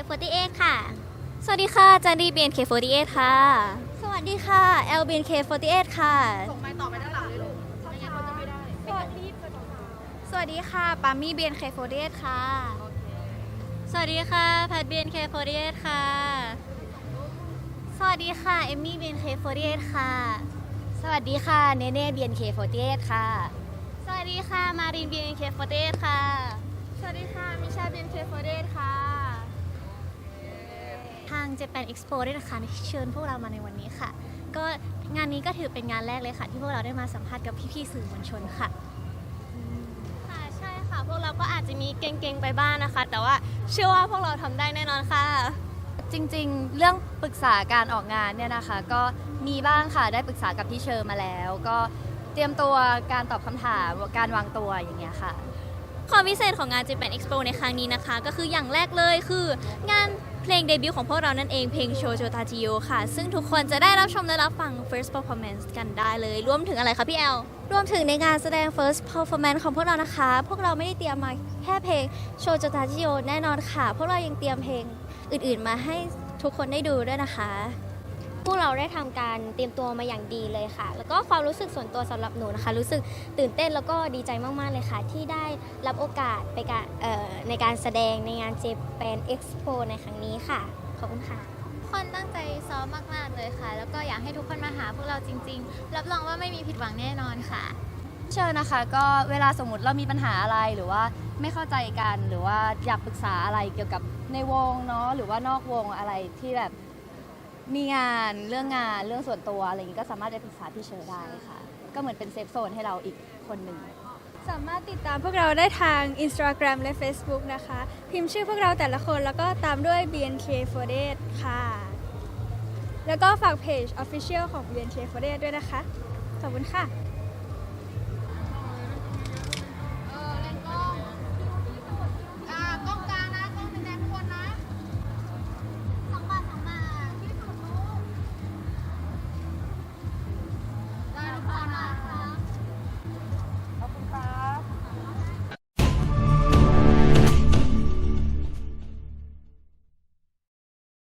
BNK48 ค่ะ สวัสดีค่ะจันดี BNK48 ค่ะ สวัสดีค่ะ LBNK48 ค่ะ ส่งไปต่อไปด้านหลังเลยลูกไม่งั้นเขาจะไม่ได้สวัสดีสวัสดีค่ะปามี่ BNK48 ค่ะ สวัสดีค่ะแพท BNK48 ค่ะ สวัสดีค่ะเอมมี่ BNK48 ค่ะ สวัสดีค่ะเนเน่ BNK48 ค่ะ สวัสดีค่ะมาริน BNK48 ค่ะ สวัสดีค่ะมิชา BNK48 ค่ะาง Japan Expo ด้วยนะคะที่เชิญพวกเรามาในวันนี้ค่ะ ก็งานนี้ก็ถือเป็นงานแรกเลยค่ะ ที่พวกเราได้มาสัมภาษณ์กับพี่ๆสื่อมวลชนค่ะค่ะใช่ค่ะ พวกเราก็อาจจะมีเก่งๆไปบ้างนะคะ แต่ว่าเชื่อว่าพวกเราทำได้แน่นอนค่ะ จริงๆ เรื่องปรึกษาการออกงานเนี่ยนะคะ ก็มีบ้างค่ะได้ปรึกษากับที่เชิญมาแล้ว ก็เตรียมตัวการตอบคำถามการวางตัวอย่างเงี้ยค่ะ ความพิเศษของงาน Japan Expo ในครั้งนี้นะคะ ก็คืออย่างแรกเลยคืองานเพลงเดบิวต์ของพวกเรานั่นเองเพลงโชโจทาจิโยค่ะ ซึ่งทุกคนจะได้รับชมและรับฟัง first performance กันได้เลย รวมถึงอะไรคะพี่แอล รวมถึงในงานแสดง first performance ของพวกเรานะคะ พวกเราไม่ได้เตรียมมาแค่เพลงโชโจตาจิโยแน่นอนค่ะ พวกเรายังเตรียมเพลงอื่นๆ มาให้ทุกคนได้ดูด้วยนะคะ พวกเราได้ทำการเตรียมตัวมาอย่างดีเลยค่ะ แล้วก็ความรู้สึกส่วนตัวสำหรับหนูนะคะ รู้สึกตื่นเต้นแล้วก็ดีใจมากๆเลยค่ะ ที่ได้รับโอกาสไปการเอ่อในการแสดงในงาน Japan Expo ในครั้งนี้ค่ะ ขอบคุณค่ะคนตั้งใจซ้อมมาก ๆ เลยค่ะ แล้วก็อยากให้ทุกคนมาหาพวกเราจริง ๆ รับรองว่าไม่มีผิดหวังแน่นอนค่ะ เชิญนะคะ ก็เวลาสมมติเรามีปัญหาอะไรหรือว่าไม่เข้าใจกันหรือว่าอยากปรึกษาอะไรเกี่ยวกับในวงเนาะหรือว่านอกวงอะไรที่แบบ มีงานเรื่องงานเรื่องส่วนตัวอะไรอย่างนี้ก็สามารถไปปรึกษาพี่เชอร์ได้ค่ะ ก็เหมือนเป็นเซฟโซนให้เราอีกคนหนึ่ง สามารถติดตามพวกเราได้ทาง Instagram และ Facebook นะคะ พิมพ์ชื่อพวกเราแต่ละคนแล้วก็ตามด้วย BNK48 ค่ะ แล้วก็ฝากเพจ Official ของ BNK48 ด้วยนะคะ ขอบคุณค่ะ